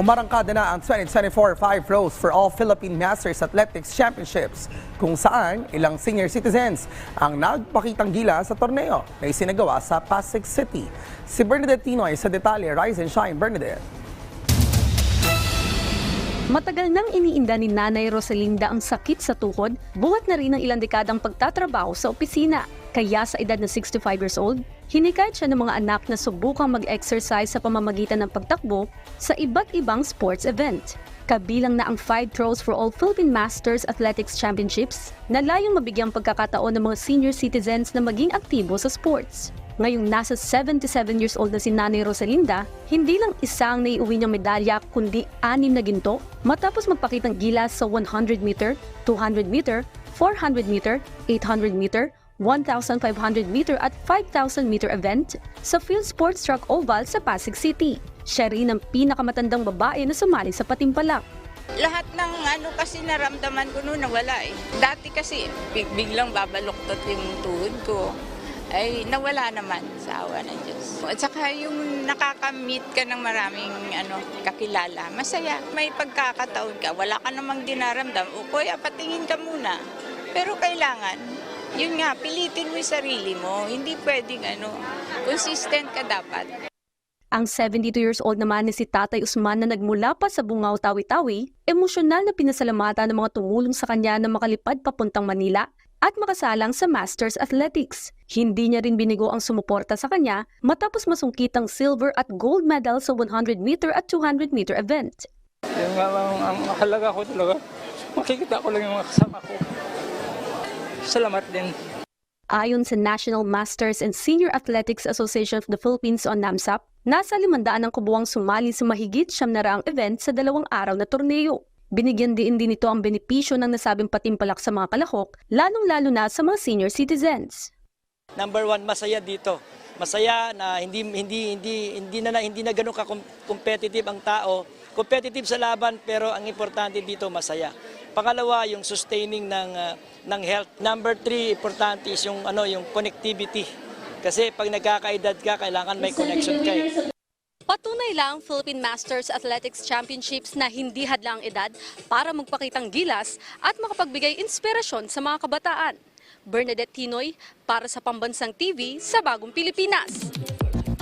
Umarangkada na ang 2024 Five Rows for All Philippine Masters Athletics Championships kung saan ilang senior citizens ang nagpakitang gila sa torneo na isinagawa sa Pasig City. Si Bernadette Tinoy sa detalye. Rise and Shine, Bernadette. Matagal nang iniinda ni Nanay Rosalinda ang sakit sa tuhod, buhat na rin ang ilang dekadang pagtatrabaho sa opisina. Kaya sa edad na 65 years old, hinikayat siya ng mga anak na subukang mag-exercise sa pamamagitan ng pagtakbo sa iba't ibang sports event. Kabilang na ang 5 throws for all Philippine Masters Athletics Championships na layong mabigyang pagkakataon ng mga senior citizens na maging aktibo sa sports. Ngayong nasa 77 years old na si Nanay Rosalinda, hindi lang isang naiuwi niyang medalya kundi anim na ginto matapos magpakitang gilas sa 100 meter, 200 meter, 400 meter, 800 meter, 1,500 meter at 5,000 meter event sa Field Sports Track Oval sa Pasig City. Siya rin ang pinakamatandang babae na sumali sa patimpalak. Lahat ng ano kasi naramdaman ko noon nawala eh. Dati kasi big, biglang babaluktot yung tuhod ko. Ay nawala naman sa awa ng Diyos. At saka yung nakaka-meet ka ng maraming ano, kakilala, masaya. May pagkakataon ka, wala ka namang dinaramdam. O kuya, patingin ka muna. Pero kailangan, yun nga, pilitin mo yung sarili mo. Hindi pwedeng ano, consistent ka dapat. Ang 72 years old naman ni si Tatay Usman na nagmula pa sa Bungaw Tawi-Tawi, emosyonal na pinasalamatan ng mga tumulong sa kanya na makalipad papuntang Manila at makasalang sa Masters Athletics. Hindi niya rin binigo ang sumuporta sa kanya matapos masungkit ang silver at gold medal sa 100 meter at 200 meter event. Yung nga lang, ang akalaga ko talaga, makikita ko lang yung mga kasama ko. Salamat din. Ayon sa National Masters and Senior Athletics Association of the Philippines o NAMSAP, nasa limandaan ang kubuang sumali sa mahigit siyam na raang event sa dalawang araw na torneo. Binigyan din din nito ang benepisyo ng nasabing patimpalak sa mga kalahok, lalong-lalo na sa mga senior citizens. number one masaya dito. Masaya na hindi hindi hindi hindi na hindi na ganoon ka competitive ang tao. Competitive sa laban pero ang importante dito masaya. Pangalawa, yung sustaining ng ah, ng health. Number three, importante is yung ano yung connectivity. Kasi pag nagkakaedad ka, kailangan may connection ka. Patunay lang Philippine Masters Athletics Championships na hindi hadlang edad para magpakitang gilas at makapagbigay inspirasyon sa mga kabataan. Bernadette Tinoy para sa Pambansang TV sa Bagong Pilipinas.